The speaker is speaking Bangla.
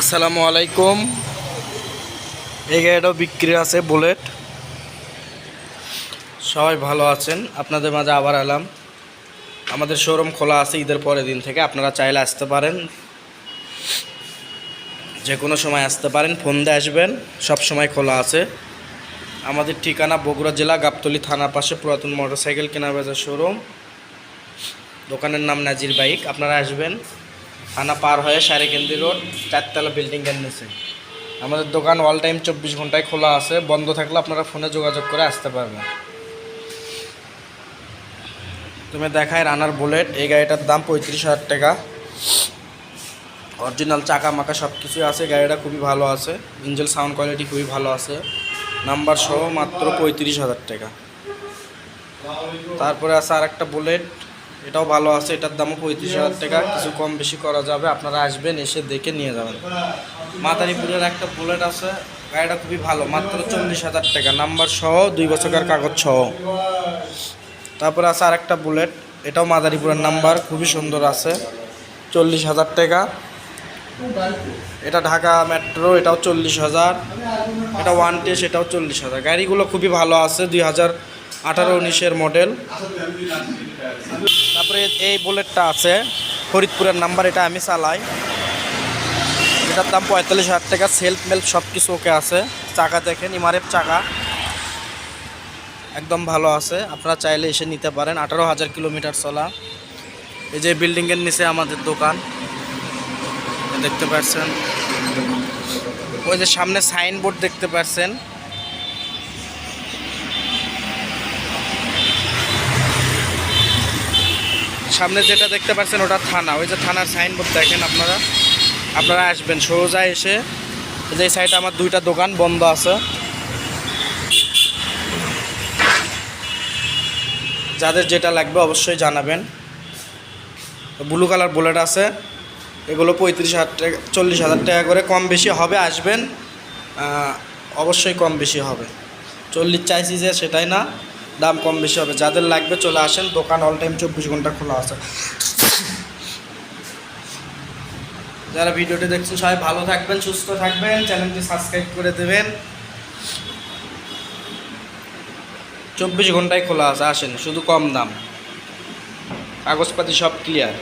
আসসালামু আলাইকুম। এই গাড়িটাও বিক্রি আছে বুলেট। সবাই ভালো আছেন, আপনাদের মাঝে আবার এলাম। আমাদের শোরুম খোলা আছে ঈদের পরের দিন থেকে, আপনারা চাইলে আসতে পারেন। যে কোনো সময় আসতে পারেন, ফোন দিয়ে আসবেন, সব সময় খোলা আছে। আমাদের ঠিকানা বগুড়া জেলা, গাবতলি থানার পাশে পুরাতন মোটরসাইকেল কেনা বেচার শোরুম। দোকানের নাম নাজির বাইক, আপনারা আসবেন। থানা পার হয়ে সারেকেন্দি রোড, চারতলা বিল্ডিংয়ের নিচে। আমাদের দোকান অল টাইম চব্বিশ ঘন্টায় খোলা আছে, বন্ধ থাকলে আপনারা ফোনে যোগাযোগ করে আসতে পারবেন। তুমি দেখায় রানার বুলেট এই গাড়িটার দাম পঁয়ত্রিশ হাজার টাকা। অরিজিনাল চাকা মাকা সব কিছুই আছে, গাড়িটা খুবই ভালো আছে ইঞ্জেল সাউন্ড কোয়ালিটি খুবই ভালো আছে। নাম্বার সহ মাত্র পঁয়ত্রিশ হাজার টাকা। তারপরে আছে আর একটা বুলেট এটাও ভালো আছে এটার দামও পঁয়ত্রিশ হাজার টাকা। কিছু কম বেশি করা যাবে আপনারা আসবেন এসে দেখে নিয়ে যাবেন। মাদারীপুরের একটা বুলেট আছে গাড়িটা খুবই ভালো মাত্র চল্লিশ হাজার টাকা। নাম্বার সহ দুই বছরের কাগজ সহ। তারপরে আছে আর একটা বুলেট এটাও মাদারীপুরের নাম্বার খুবই সুন্দর আছে চল্লিশ হাজার টাকা। এটা ঢাকা মেট্রো এটাও চল্লিশ হাজার। এটা ওয়ান টেস এটাও চল্লিশ হাজার। গাড়িগুলো খুবই ভালো আছে দুই হাজার আঠারো উনিশের মডেল তারপরে এই বুলেটটা আছে, ফরিদপুরের নাম্বার এটা আমি চালাই। এটার দাম পঁয়তাল্লিশ হাজার টাকা সেলফ মেল্প সব কিছু ওকে আছে। চাকা দেখেন ইমারের চাকা। একদম ভালো আছে, আপনারা চাইলে এসে নিতে পারেন। আঠারো হাজার কিলোমিটার চলা। এই যে বিল্ডিংয়ের নিচে আমাদের দোকান। দেখতে পাচ্ছেন? ওই যে সামনে সাইনবোর্ড দেখতে পাচ্ছেন। সামনে যেটা দেখতে পাচ্ছেন ওটা থানা। ওই যে থানার সাইনবোর্ড দেখেন আপনারা। আপনারা আসবেন। সোজা এসে যে সাইডে আমার দুইটা দোকান বন্ধ আছে। যাদের যেটা লাগবে অবশ্যই জানাবেন। ব্লু কালার বুলেট আছে। এগুলো পঁয়ত্রিশ হাজার টাকা, চল্লিশ হাজার টাকা করে কম বেশি হবে, আসবেন। অবশ্যই কম বেশি হবে। চল্লিশ চাইছি যে সেটাই না। দাম কম বেশি হবে। যাদের লাগবে চলে আসেন, দোকান অল টাইম চব্বিশ ঘণ্টা খোলা আছে। যারা ভিডিওটি দেখছেন, সবাই ভালো থাকবেন, সুস্থ থাকবেন, চ্যানেলটি সাবস্ক্রাইব করে দেবেন। চব্বিশ ঘন্টায় খোলা আছে, আসেন, শুধু কম দাম। কাগজপাতি সব ক্লিয়ার